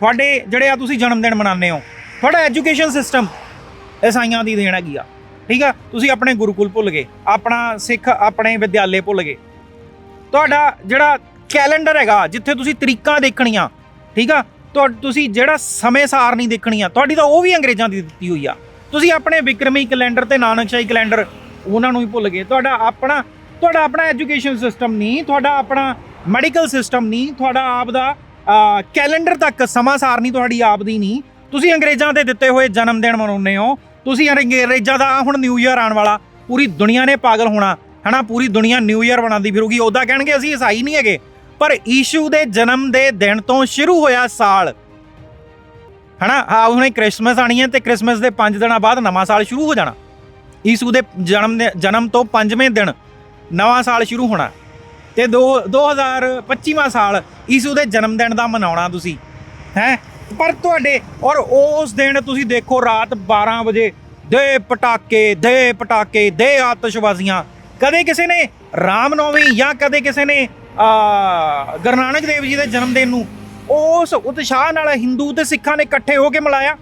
ਤੁਹਾਡੇ ਜਿਹੜੇ ਆ ਤੁਸੀਂ ਜਨਮ ਦਿਨ ਮਨਾਉਂਦੇ ਹੋ, ਤੁਹਾਡਾ ਐਜੂਕੇਸ਼ਨ ਸਿਸਟਮ ਈਸਾਈਆਂ ਦੀ ਦੇਣ ਹੈਗੀ ਆ, ਠੀਕ ਆ? ਤੁਸੀਂ ਆਪਣੇ ਗੁਰੂਕੁਲ ਭੁੱਲ ਗਏ, ਆਪਣਾ ਸਿੱਖ ਆਪਣੇ ਵਿਦਿਆਲੇ ਭੁੱਲ ਗਏ। ਤੁਹਾਡਾ ਜਿਹੜਾ ਕੈਲੰਡਰ ਹੈਗਾ, ਜਿੱਥੇ ਤੁਸੀਂ ਤਰੀਕਾਂ ਦੇਖਣੀਆਂ, ਠੀਕ ਆ? ਤੁਹਾ- ਤੁਸੀਂ ਜਿਹੜਾ ਸਮੇਂ ਸਾਰ ਨਹੀਂ ਦੇਖਣੀ ਆ ਤੁਹਾਡੀ ਤਾਂ ਉਹ ਵੀ ਅੰਗਰੇਜ਼ਾਂ ਦੀ ਦਿੱਤੀ ਹੋਈ ਆ। ਤੁਸੀਂ ਆਪਣੇ ਵਿਕਰਮੀ ਕੈਲੰਡਰ ਤੇ ਨਾਨਕਸ਼ਾਹੀ ਕੈਲੰਡਰ, ਉਹਨਾਂ ਨੂੰ ਵੀ ਭੁੱਲ ਗਏ। ਤੁਹਾਡਾ ਆਪਣਾ ਤੁਹਾਡਾ ਆਪਣਾ ਐਜੂਕੇਸ਼ਨ ਸਿਸਟਮ ਨਹੀਂ, ਤੁਹਾਡਾ ਆਪਣਾ ਮੈਡੀਕਲ ਸਿਸਟਮ ਨਹੀਂ, ਤੁਹਾਡਾ ਆਪ ਦਾ ਕੈਲੰਡਰ ਤੱਕ ਸਮਾਂ ਸਾਰ ਨਹੀਂ ਤੁਹਾਡੀ ਆਪ ਦੀ ਨਹੀਂ ਤੁਸੀਂ ਅੰਗਰੇਜ਼ਾਂ ਦੇ ਦਿੱਤੇ ਹੋਏ ਜਨਮ ਦਿਨ ਮਨਾਉਂਦੇ ਹੋ। ਤੁਸੀਂ ਅੰਗਰੇਜ਼ਾਂ ਦਾ ਹੁਣ ਨਿਊ ਇਅਰ ਆਉਣ ਵਾਲਾ। ਪੂਰੀ ਦੁਨੀਆ ਨੇ ਪਾਗਲ ਹੋਣਾ। ਹਨਾ, ਪੂਰੀ ਦੁਨੀਆ ਨਿਊ ਇਅਰ ਬਣਾਉਂਦੀ ਫਿਰੂਗੀ। ਉਹਦਾ ਕਹਿਣਗੇ ਅਸੀਂ ਈਸਾਈ ਨਹੀਂ ਹੈਗੇ। ਪਰ ਈਸ਼ੂ ਦੇ ਜਨਮ ਦੇ ਦਿਨ ਤੋਂ ਸ਼ੁਰੂ ਹੋਇਆ ਸਾਲ। ਹਨਾ, ਆ ਹੁਣੇ ਕ੍ਰਿਸਮਸ ਆਣੀ ਹੈ ਤੇ ਕ੍ਰਿਸਮਸ ਦੇ 5 ਦਿਨਾਂ ਬਾਅਦ ਨਵਾਂ ਸਾਲ ਸ਼ੁਰੂ ਹੋ ਜਾਣਾ। ਈਸੂ ਦੇ ਜਨਮ ਦੇ ਜਨਮ ਤੋਂ 5ਵੇਂ ਦਿਨ ਨਵਾਂ ਸਾਲ ਸ਼ੁਰੂ ਹੋਣਾ। ਤੇ 2 2025ਵਾਂ ਸਾਲ ਈਸੂ ਦੇ ਜਨਮ ਦਿਨ ਦਾ ਮਨਾਉਣਾ ਤੁਸੀਂ, ਹੈ? ਪਰ ਤੁਹਾਡੇ ਔਰ ਉਸ ਦਿਨ ਤੁਸੀਂ ਦੇਖੋ ਰਾਤ 12 ਵਜੇ ਦੇ ਪਟਾਕੇ ਦੇ ਪਟਾਕੇ, ਦੇ ਆਤਿਸ਼ਬਾਜ਼ੀਆਂ। ਕਦੇ ਕਿਸੇ ਨੇ ਰਾਮਨੌਮੀ ਜਾਂ ਕਦੇ ਕਿਸੇ ਨੇ ਗੁਰੂ ਨਾਨਕ ਦੇਵ ਜੀ ਦੇ ਜਨਮ ਦਿਨ ਨੂੰ ਉਸ ਉਤਸ਼ਾਹ ਨਾਲ ਹਿੰਦੂ ਤੇ ਸਿੱਖਾਂ ਨੇ ਇਕੱਠੇ ਹੋ ਕੇ ਮਨਾਇਆ